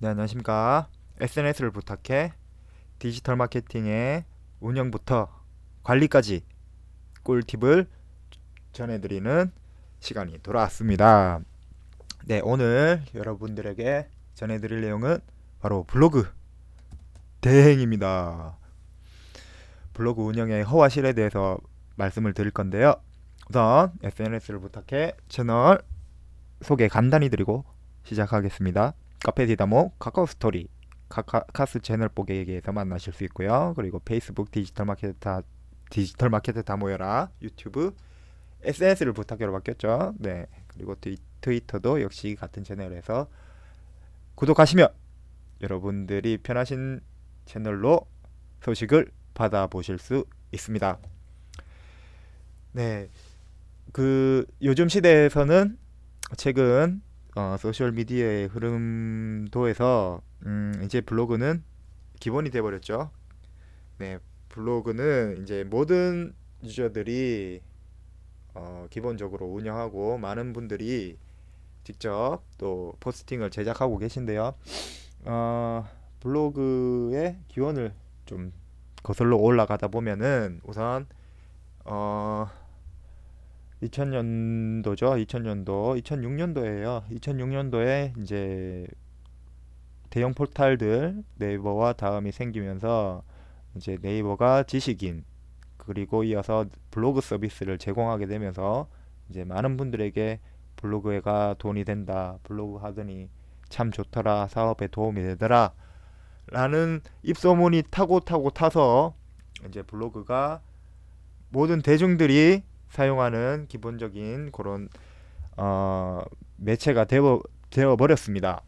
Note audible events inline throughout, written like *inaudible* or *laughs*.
네, 안녕하십니까. SNS를 부탁해 디지털 마케팅의 운영부터 관리까지 꿀팁을 전해드리는 시간이 돌아왔습니다. 네, 오늘 여러분들에게 전해드릴 내용은 바로 블로그 대행입니다. 블로그 운영의 허와실에 대해서 말씀을 드릴 건데요. 우선 SNS를 부탁해 채널 소개 간단히 드리고 시작하겠습니다. 카페 디다모 카카오 스토리 카카, 카스 채널 보기에서 만나실 수 있고요. 그리고 페이스북 디지털 마케트 다 디지털 마케트 다 모여라 유튜브 SNS를 부탁해로 바뀌었죠. 네. 그리고 트위, 트위터도 역시 같은 채널에서 구독하시면 여러분들이 편하신 채널로 소식을 받아보실 수 있습니다. 네. 그 요즘 시대에서는 최근 어, 소셜 미디어의 흐름도에서 음, 이제 블로그는 기본이 돼 버렸죠. 네, 블로그는 이제 모든 유저들이 어, 기본적으로 운영하고 많은 분들이 직접 또 포스팅을 제작하고 계신데요. 어, 블로그의 기원을 좀 거슬러 올라가다 보면은 우선 어, 2000년도죠. 2000년도, 2006년도에요. 2006년도에 이제 대형 포탈들 네이버와 다음이 생기면서 이제 네이버가 지식인 그리고 이어서 블로그 서비스를 제공하게 되면서 이제 많은 분들에게 블로그가 돈이 된다. 블로그 하더니 참 좋더라. 사업에 도움이 되더라. 라는 입소문이 타고 타고 타서 이제 블로그가 모든 대중들이 사용하는 기본적인 그런 어, 매체가 되어, 되어 버렸습니다.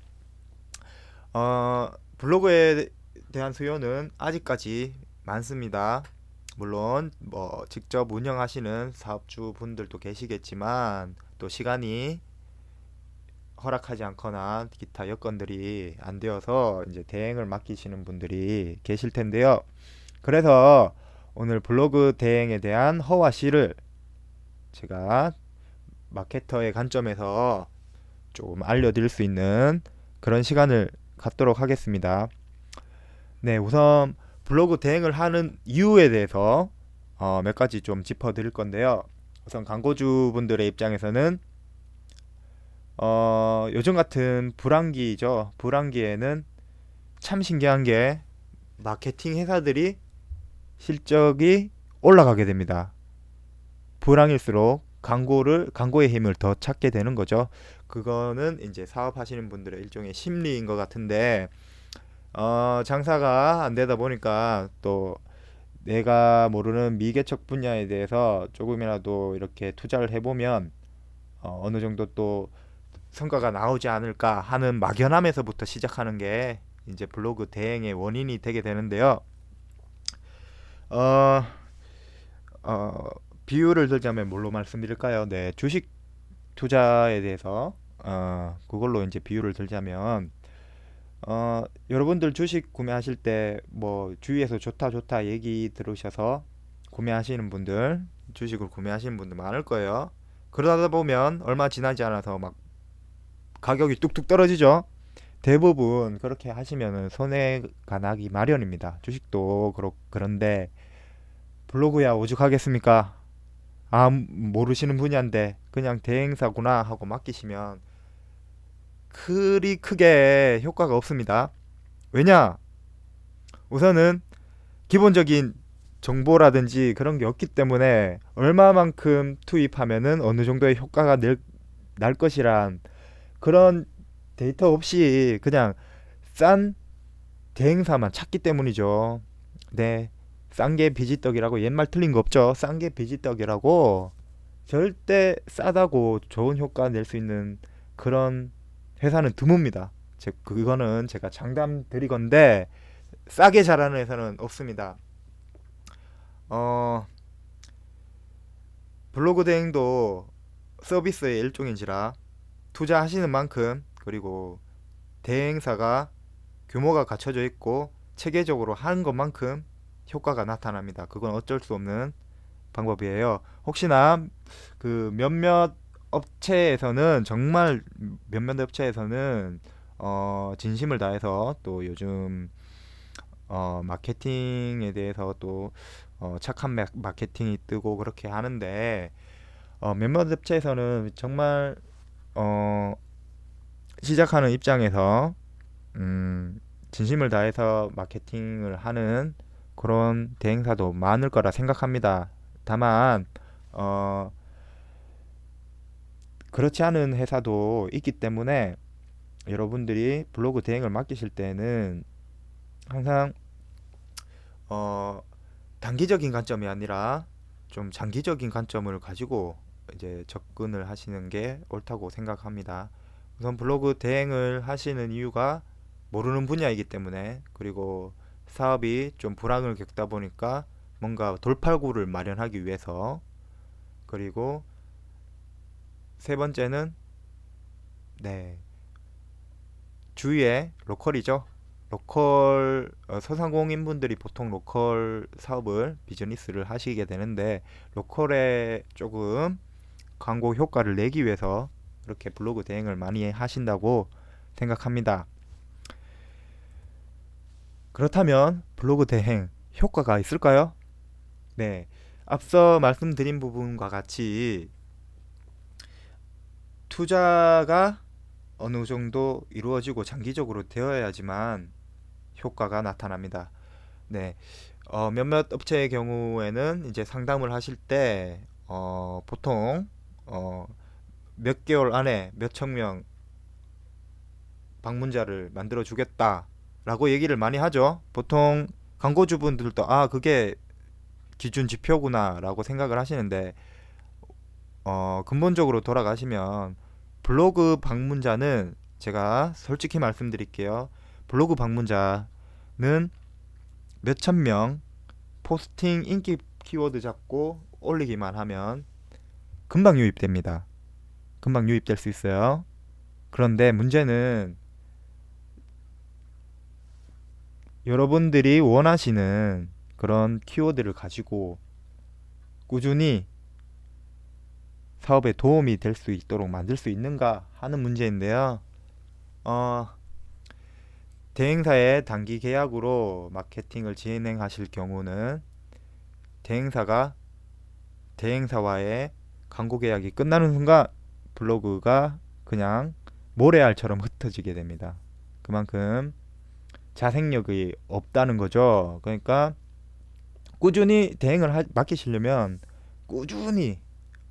어, 블로그에 대한 수요는 아직까지 많습니다. 물론 뭐 직접 운영하시는 사업주 분들도 계시겠지만 또 시간이 허락하지 않거나 기타 여건들이 안 되어서 이제 대행을 맡기시는 분들이 계실 텐데요. 그래서 오늘 블로그 대행에 대한 허와 씨를 제가 마케터의 관점에서 조금 알려드릴 수 있는 그런 시간을 갖도록 하겠습니다. 네, 우선 블로그 대행을 하는 이유에 대해서 어, 몇 가지 좀 짚어드릴 건데요. 우선 광고주 분들의 입장에서는 어, 요즘 같은 불황기죠. 불황기에는 참 신기한 게 마케팅 회사들이 실적이 올라가게 됩니다. 불황일수록 광고를 광고의 힘을 더 찾게 되는 거죠. 그거는 이제 사업하시는 분들의 일종의 심리인 것 같은데 어, 장사가 안 되다 보니까 또 내가 모르는 미개척 분야에 대해서 조금이라도 이렇게 투자를 해보면 어, 어느 정도 또 성과가 나오지 않을까 하는 막연함에서부터 시작하는 게 이제 블로그 대행의 원인이 되게 되는데요. 어, 어, 비율을 들자면 뭘로 말씀드릴까요? 네, 주식 투자에 대해서 어, 그걸로 이제 비율을 들자면 어, 여러분들 주식 구매하실 때 뭐 주위에서 좋다 좋다 얘기 들으셔서 구매하시는 분들 주식을 구매하시는 분들 많을 거예요. 그러다 보면 얼마 지나지 않아서 막 가격이 뚝뚝 떨어지죠. 대부분 그렇게 하시면은 손해가 나기 마련입니다. 주식도 그렇 그런데 블로그야 오죽하겠습니까? 아 모르시는 분야인데 그냥 대행사구나 하고 맡기시면 그리 크게 효과가 없습니다. 왜냐? 우선은 기본적인 정보라든지 그런 게 없기 때문에 얼마만큼 투입하면은 어느 정도의 효과가 낼, 날 것이란 그런 데이터 없이 그냥 싼 대행사만 찾기 때문이죠. 네. 싼 게 비지떡이라고 옛말 틀린 거 없죠. 싼 게 비지떡이라고 절대 싸다고 좋은 효과 낼 수 있는 그런 회사는 드뭅니다. 제 그거는 제가 장담 드리건데 싸게 잘하는 회사는 없습니다. 어 블로그 대행도 서비스의 일종인지라 투자하시는 만큼 그리고 대행사가 규모가 갖춰져 있고 체계적으로 하는 것만큼 효과가 나타납니다. 그건 어쩔 수 없는 방법이에요. 혹시나 그 몇몇 업체에서는 정말 몇몇 업체에서는 어, 진심을 다해서 또 요즘 어, 마케팅에 대해서 또 어, 착한 마, 마케팅이 뜨고 그렇게 하는데 어, 몇몇 업체에서는 정말 어, 시작하는 입장에서 음, 진심을 다해서 마케팅을 하는 그런 대행사도 많을 거라 생각합니다. 다만 어, 그렇지 않은 회사도 있기 때문에 여러분들이 블로그 대행을 맡기실 때는 항상 어, 단기적인 관점이 아니라 좀 장기적인 관점을 가지고 이제 접근을 하시는 게 옳다고 생각합니다. 우선 블로그 대행을 하시는 이유가 모르는 분야이기 때문에 그리고 사업이 좀 불황을 겪다 보니까 뭔가 돌팔구를 마련하기 위해서 그리고 세 번째는 네 주위에 로컬이죠. 로컬 어, 소상공인분들이 보통 로컬 사업을 비즈니스를 하시게 되는데 로컬에 조금 광고 효과를 내기 위해서 그렇게 블로그 대행을 많이 하신다고 생각합니다. 그렇다면 블로그 대행 효과가 있을까요? 네. 앞서 말씀드린 부분과 같이 투자가 어느 정도 이루어지고 장기적으로 되어야지만 효과가 나타납니다. 네. 어, 몇몇 업체의 경우에는 이제 상담을 하실 때 어, 보통 어, 몇 개월 안에 몇천 명 방문자를 만들어 주겠다 라고 얘기를 많이 하죠. 보통 광고주분들도 아 그게 기준 지표구나 라고 생각을 하시는데 어, 근본적으로 돌아가시면 블로그 방문자는 제가 솔직히 말씀드릴게요. 블로그 방문자는 몇천 명 포스팅 인기 키워드 잡고 올리기만 하면 금방 유입됩니다. 금방 유입될 수 있어요. 그런데 문제는 여러분들이 원하시는 그런 키워드를 가지고 꾸준히 사업에 도움이 될 수 있도록 만들 수 있는가 하는 문제인데요. 어, 대행사의 단기 계약으로 마케팅을 진행하실 경우는 대행사가 대행사와의 광고 계약이 끝나는 순간 블로그가 그냥 모래알처럼 *laughs* 흩어지게 됩니다. 그만큼 자생력이 없다는 거죠. 그러니까 꾸준히 대행을 하, 맡기시려면 꾸준히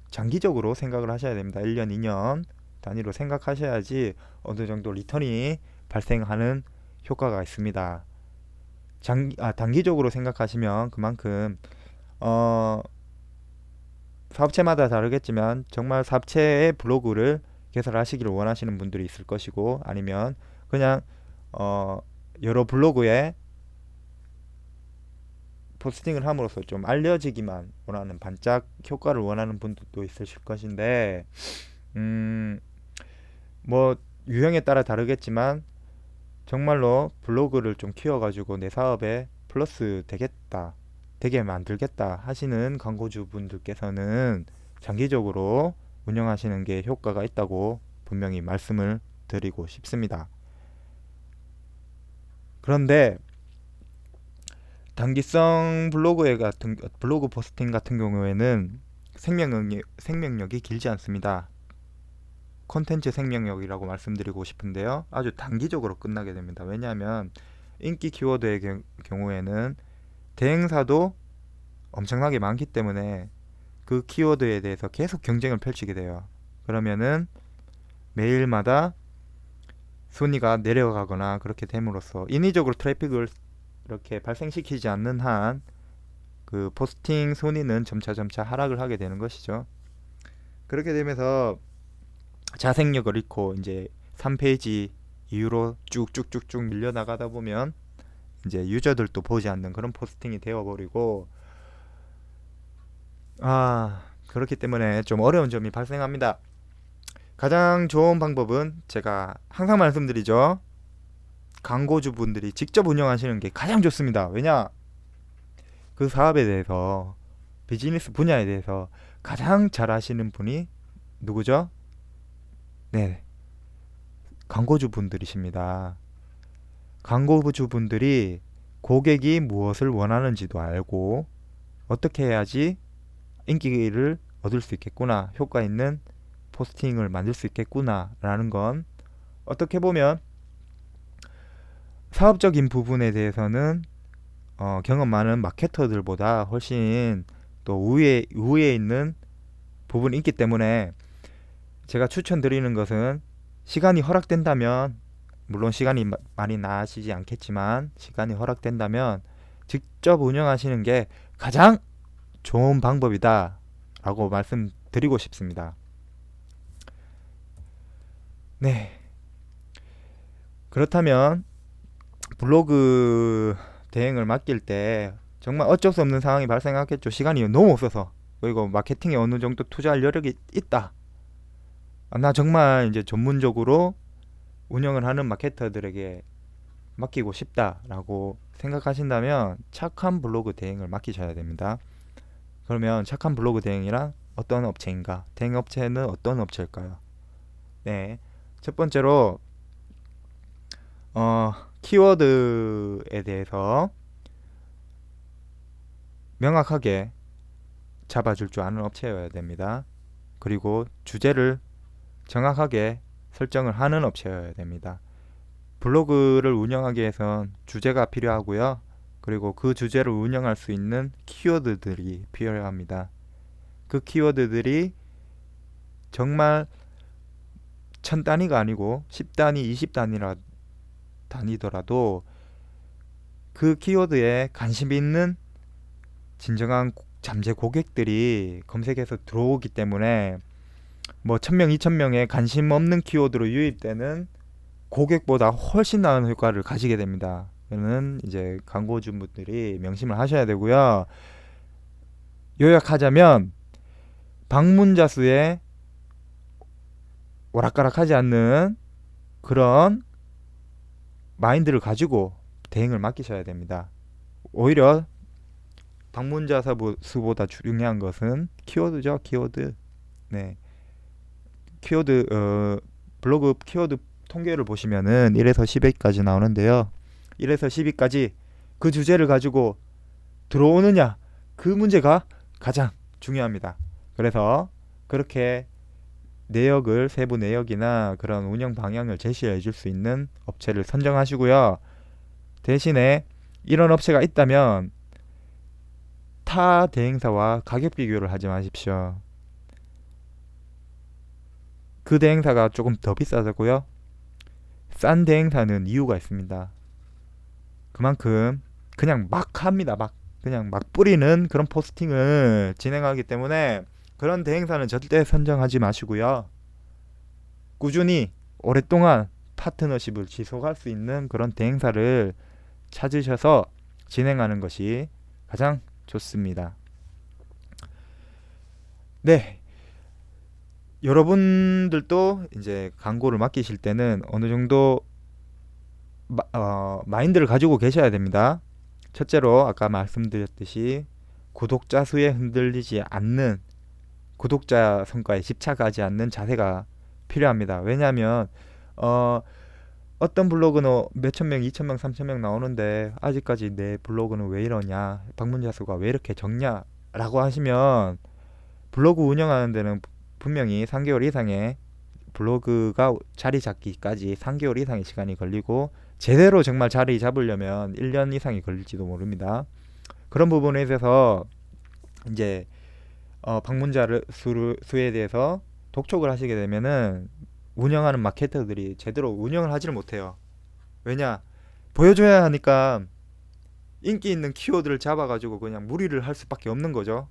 장기적으로 생각을 하셔야 됩니다. 1년, 2년 단위로 생각하셔야지 어느 정도 리턴이 발생하는 효과가 있습니다. 장, 아, 단기적으로 생각하시면 그만큼 어, 사업체마다 다르겠지만 정말 사업체의 블로그를 개설하시기를 원하시는 분들이 있을 것이고 아니면 그냥 어, 여러 블로그에 포스팅을 함으로써 좀 알려지기만 원하는 반짝 효과를 원하는 분들도 있으실 것인데 음, 뭐 유형에 따라 다르겠지만 정말로 블로그를 좀 키워가지고 내 사업에 플러스 되겠다, 되게 만들겠다 하시는 광고주 분들께서는 장기적으로 운영하시는 게 효과가 있다고 분명히 말씀을 드리고 싶습니다. 그런데 단기성 블로그에 같은 블로그 포스팅 같은 경우에는 생명력이, 생명력이 길지 않습니다. 콘텐츠 생명력이라고 말씀드리고 싶은데요. 아주 단기적으로 끝나게 됩니다. 왜냐하면 인기 키워드의 경, 경우에는 대행사도 엄청나게 많기 때문에 그 키워드에 대해서 계속 경쟁을 펼치게 돼요. 그러면은 매일마다 순위가 내려가거나 그렇게 됨으로써 인위적으로 트래픽을 이렇게 발생시키지 않는 한 그 포스팅 순위는 점차 점차 하락을 하게 되는 것이죠. 그렇게 되면서 자생력을 잃고 이제 3페이지 이후로 쭉쭉쭉쭉 밀려 나가다 보면 이제 유저들도 보지 않는 그런 포스팅이 되어 버리고 아 그렇기 때문에 좀 어려운 점이 발생합니다. 가장 좋은 방법은 제가 항상 말씀드리죠. 광고주분들이 직접 운영하시는 게 가장 좋습니다. 왜냐? 그 사업에 대해서 비즈니스 분야에 대해서 가장 잘 아시는 분이 누구죠? 네. 광고주 분들이십니다. 광고주 분들이 고객이 무엇을 원하는지도 알고 어떻게 해야지 인기를 얻을 수 있겠구나, 효과 있는 포스팅을 만들 수 있겠구나라는 건 어떻게 보면 사업적인 부분에 대해서는 어, 경험 많은 마케터들보다 훨씬 또 우위에 우위에 있는 부분이 있기 때문에 제가 추천드리는 것은 시간이 허락된다면 물론 시간이 마- 많이 나시지 않겠지만 시간이 허락된다면 직접 운영하시는 게 가장 좋은 방법이다 라고 말씀드리고 싶습니다. 네. 그렇다면 블로그 대행을 맡길 때 정말 어쩔 수 없는 상황이 발생하겠죠. 시간이 너무 없어서. 그리고 마케팅에 어느 정도 투자할 여력이 있다. 아, 나 정말 이제 전문적으로 운영을 하는 마케터들에게 맡기고 싶다라고 생각하신다면 착한 블로그 대행을 맡기셔야 됩니다. 그러면 착한 블로그 대행이란 어떤 업체인가? 대행 업체는 어떤 업체일까요? 네. 첫 번째로 어, 키워드에 대해서 명확하게 잡아줄 줄 아는 업체여야 됩니다. 그리고 주제를 정확하게 설정을 하는 업체여야 됩니다. 블로그를 운영하기 위해선 주제가 필요하고요. 그리고 그 주제를 운영할 수 있는 키워드들이 필요합니다. 그 키워드들이 정말 천 단위가 아니고 10단위, 20단위라 단위더라도 그 키워드에 관심 있는 진정한 고- 잠재 고객들이 검색해서 들어오기 때문에 뭐 1000명, 2000명의 관심 없는 키워드로 유입되는 고객보다 훨씬 나은 효과를 가지게 됩니다. 이는 이제 광고주분들이 명심을 하셔야 되고요. 요약하자면 방문자 수에 오락가락하지 않는 그런 마인드를 가지고 대행을 맡기셔야 됩니다. 오히려 방문자 수- 수보다 중요한 것은 키워드죠, 키워드. 네. 키워드 어, 블로그 키워드 통계를 보시면은 1에서 10위까지 나오는데요. 1에서 10위까지 그 주제를 가지고 들어오느냐 그 문제가 가장 중요합니다. 그래서 그렇게 내역을 세부 내역이나 그런 운영 방향을 제시해 줄 수 있는 업체를 선정하시고요. 대신에 이런 업체가 있다면 타 대행사와 가격 비교를 하지 마십시오. 그 대행사가 조금 더 비싸고요. 싼 대행사는 이유가 있습니다. 그만큼 그냥 막 합니다. 막 그냥 막 뿌리는 그런 포스팅을 진행하기 때문에 그런 대행사는 절대 선정하지 마시고요. 꾸준히 오랫동안 파트너십을 지속할 수 있는 그런 대행사를 찾으셔서 진행하는 것이 가장 좋습니다. 네. 여러분들도 이제 광고를 맡기실 때는 어느 정도 마, 어, 마인드를 가지고 계셔야 됩니다. 첫째로 아까 말씀드렸듯이 구독자 수에 흔들리지 않는 구독자 성과에 집착하지 않는 자세가 필요합니다. 왜냐하면 어, 어떤 블로그는 몇천 명, 이천 명, 삼천 명 나오는데 아직까지 내 블로그는 왜 이러냐, 방문자 수가 왜 이렇게 적냐라고 하시면 블로그 운영하는 데는 분명히 3개월 이상의 블로그가 자리 잡기까지 3개월 이상의 시간이 걸리고 제대로 정말 자리 잡으려면 1년 이상이 걸릴지도 모릅니다. 그런 부분에 있어서 이제 어, 방문자 수를, 수에 대해서 독촉을 하시게 되면은 운영하는 마케터들이 제대로 운영을 하지를 못해요. 왜냐? 보여줘야 하니까 인기 있는 키워드를 잡아가지고 그냥 무리를 할 수밖에 없는 거죠.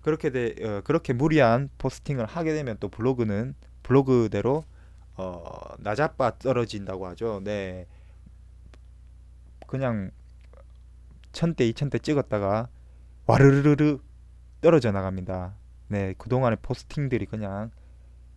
그렇게 돼 어, 그렇게 무리한 포스팅을 하게 되면 또 블로그는 블로그대로 어, 나자빠 떨어진다고 하죠. 네. 그냥 천대 이천대 찍었다가 와르르르 떨어져 나갑니다. 네, 그동안의 포스팅들이 그냥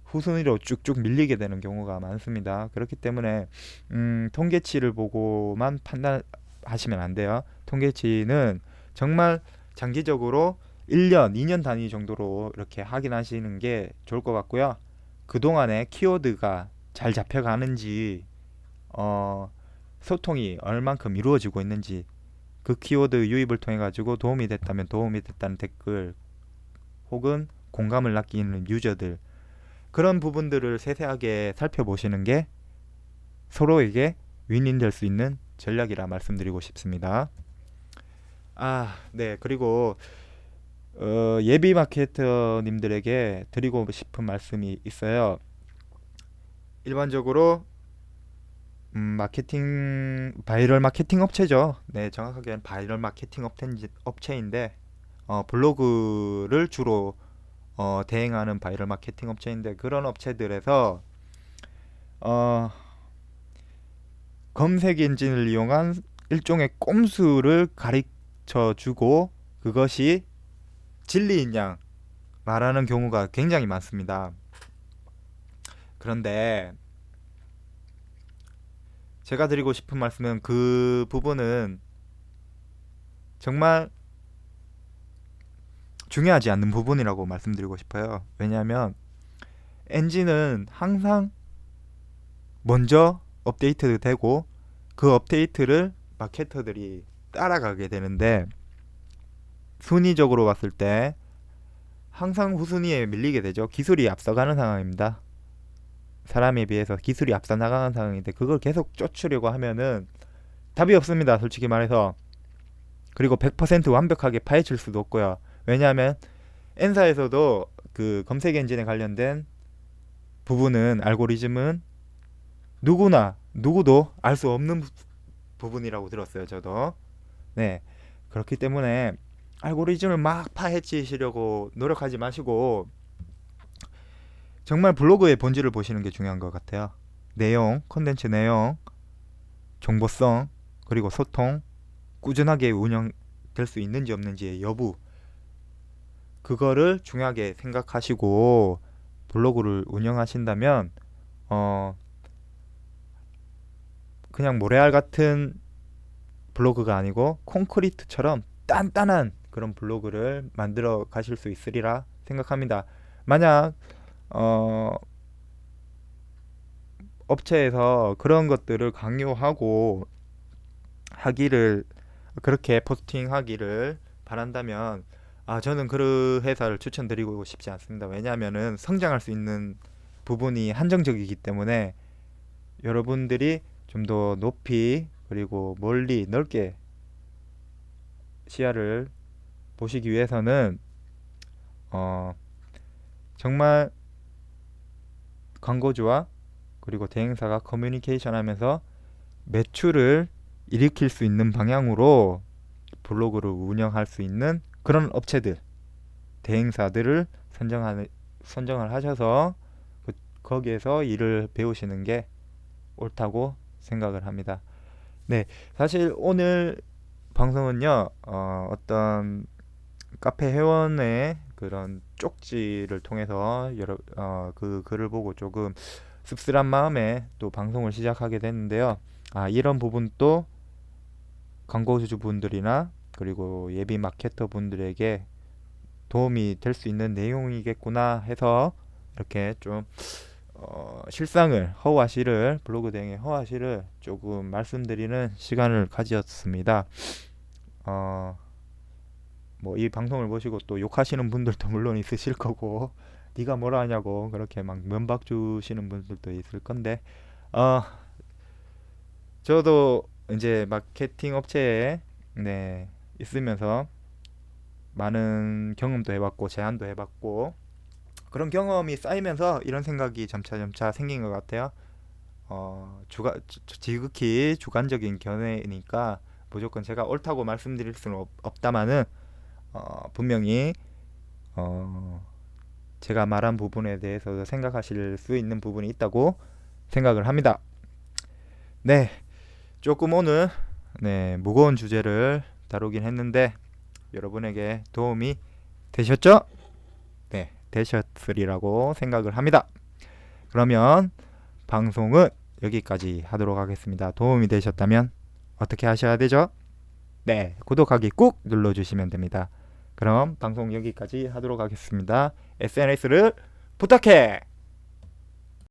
후순위로 쭉쭉 밀리게 되는 경우가 많습니다. 그렇기 때문에 음, 통계치를 보고만 판단하시면 안 돼요. 통계치는 정말 장기적으로 1년, 2년 단위 정도로 이렇게 확인하시는 게 좋을 것 같고요. 그동안의 키워드가 잘 잡혀가는지 어, 소통이 얼만큼 이루어지고 있는지 그 키워드 유입을 통해 가지고 도움이 됐다면 도움이 됐다는 댓글 혹은 공감을 남기는 유저들 그런 부분들을 세세하게 살펴보시는 게 서로에게 윈윈 될 수 있는 전략이라 말씀드리고 싶습니다. 아, 네. 그리고 어, 예비 마케터님들에게 드리고 싶은 말씀이 있어요. 일반적으로 음, 마케팅 바이럴 마케팅 업체죠. 네, 정확하게는 바이럴 마케팅 업체인데 어, 블로그를 주로 어, 대행하는 바이럴 마케팅 업체인데 그런 업체들에서 어, 검색 엔진을 이용한 일종의 꼼수를 가르쳐 주고 그것이 진리인 양 말하는 경우가 굉장히 많습니다. 그런데 제가 드리고 싶은 말씀은 그 부분은 정말 중요하지 않는 부분이라고 말씀드리고 싶어요. 왜냐하면 엔진은 항상 먼저 업데이트 되고 그 업데이트를 마케터들이 따라가게 되는데 순위적으로 봤을 때 항상 후순위에 밀리게 되죠. 기술이 앞서가는 상황입니다. 사람에 비해서 기술이 앞서 나가는 상황인데 그걸 계속 쫓으려고 하면은 답이 없습니다. 솔직히 말해서. 그리고 100% 완벽하게 파헤칠 수도 없고요. 왜냐하면 N사에서도 그 검색 엔진에 관련된 부분은 알고리즘은 누구나 누구도 알 수 없는 부- 부분이라고 들었어요. 저도. 네. 그렇기 때문에 알고리즘을 막 파헤치시려고 노력하지 마시고 정말 블로그의 본질을 보시는 게 중요한 것 같아요. 내용, 컨텐츠 내용, 정보성, 그리고 소통, 꾸준하게 운영될 수 있는지 없는지의 여부, 그거를 중요하게 생각하시고 블로그를 운영하신다면, 어, 그냥 모래알 같은 블로그가 아니고 콘크리트처럼 단단한 그런 블로그를 만들어 가실 수 있으리라 생각합니다. 만약 어, 업체에서 그런 것들을 강요하고 하기를 그렇게 포스팅하기를 바란다면 아 저는 그 회사를 추천드리고 싶지 않습니다. 왜냐하면은 성장할 수 있는 부분이 한정적이기 때문에 여러분들이 좀 더 높이 그리고 멀리 넓게 시야를 보시기 위해서는 어 정말 광고주와 그리고 대행사가 커뮤니케이션 하면서 매출을 일으킬 수 있는 방향으로 블로그를 운영할 수 있는 그런 업체들, 대행사들을 선정하는 선정을 하셔서 그, 거기에서 일을 배우시는 게 옳다고 생각을 합니다. 네, 사실 오늘 방송은요, 어, 어떤 카페 회원의 그런 쪽지를 통해서 여러 어, 그 글을 보고 조금 씁쓸한 마음에 또 방송을 시작하게 됐는데요. 아, 이런 부분도 광고주 분들이나 그리고 예비 마케터 분들에게 도움이 될 수 있는 내용이겠구나 해서 이렇게 좀 어, 실상을 허와 시를 블로그 대행의 허와 시를 조금 말씀드리는 시간을 가졌습니다. 어, 뭐 이 방송을 보시고 또 욕하시는 분들도 물론 있으실 거고 *laughs* 네가 뭐라 하냐고 그렇게 막 면박 주시는 분들도 있을 건데 어 저도 이제 마케팅 업체에 네 있으면서 많은 경험도 해봤고 제안도 해봤고 그런 경험이 쌓이면서 이런 생각이 점차 점차 생긴 것 같아요. 어 주가 지- 지극히 주관적인 견해니까 무조건 제가 옳다고 말씀드릴 수는 없, 없다마는 어, 분명히 어, 제가 말한 부분에 대해서 생각하실 수 있는 부분이 있다고 생각을 합니다. 네, 조금 오늘 네, 무거운 주제를 다루긴 했는데 여러분에게 도움이 되셨죠? 네, 되셨으리라고 생각을 합니다. 그러면 방송은 여기까지 하도록 하겠습니다. 도움이 되셨다면 어떻게 하셔야 되죠? 네, 구독하기 꾹 눌러주시면 됩니다. 그럼 방송 여기까지 하도록 하겠습니다. SNS를 부탁해!